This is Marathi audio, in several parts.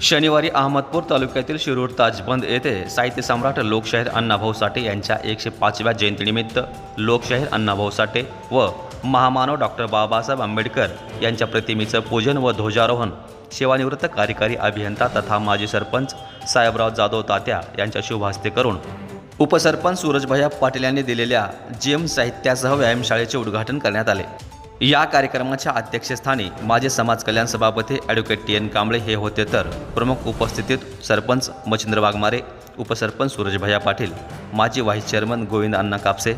शनिवारी अहमदपूर तालुक्यातील शिरूर ताजबंद येथे साहित्य सम्राट लोकशाहीर अण्णाभाऊ साठे यांच्या एकशे पाचव्या जयंतीनिमित्त लोकशाहीर अण्णाभाऊ साठे व महामानव डॉक्टर बाबासाहेब आंबेडकर यांच्या प्रतिमेचं पूजन व ध्वजारोहण सेवानिवृत्त कार्यकारी अभियंता तथा माजी सरपंच साहेबराव जाधव तात्या यांच्या शुभहस्ते करून उपसरपंच सूरजभैया पाटील यांनी दिलेल्या जेम साहित्यासह व्यायामशाळेचे उद्घाटन करण्यात आले. या कार्यक्रमाच्या अध्यक्षस्थानी माजी समाज कल्याण सभापती ॲडव्होकेट टी एन कांबळे हे होते तर प्रमुख उपस्थितीत सरपंच मच्छिंद्र वाघमारे उपसरपंच सूरजभैया पाटील माजी व्हाईस चेअरमन गोविंद अण्णा कापसे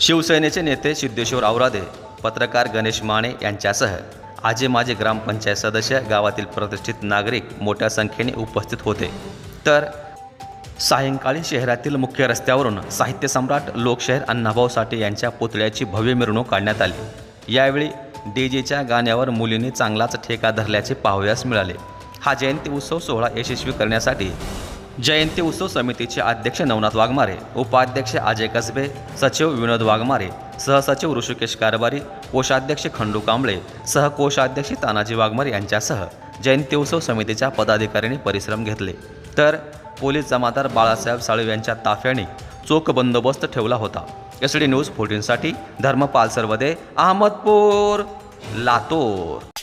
शिवसेनेचे नेते सिद्धेश्वर आवरादे पत्रकार गणेश माने यांच्यासह आजे माजी ग्रामपंचायत सदस्य गावातील प्रतिष्ठित नागरिक मोठ्या संख्येने उपस्थित होते. तर सायंकाळी शहरातील मुख्य रस्त्यावरून साहित्य सम्राट लोकशाहीर अण्णाभाऊ साठे यांच्या पुतळ्याची भव्य मिरवणूक काढण्यात आली. यावेळी डीजेच्या गाण्यावर मुलींनी चांगलाच ठेका धरल्याचे पाहावयास मिळाले. हा जयंती उत्सव सोहळा यशस्वी करण्यासाठी जयंती उत्सव समितीचे अध्यक्ष नवनाथ वाघमारे उपाध्यक्ष अजय कसबे सचिव विनोद वाघमारे सहसचिव ऋषिकेश कारभारी कोषाध्यक्ष खंडू कांबळे सहकोषाध्यक्ष तानाजी वाघमारे यांच्यासह जयंती उत्सव समितीच्या पदाधिकाऱ्यांनी परिश्रम घेतले. तर पोलीस जमादार बाळासाहेब साळवे यांच्या ताफ्याने चोख बंदोबस्त ठेवला होता. एस डी न्यूज फोर्टीनसाठी धर्मपाल सरवदे अहमदपूर लातूर.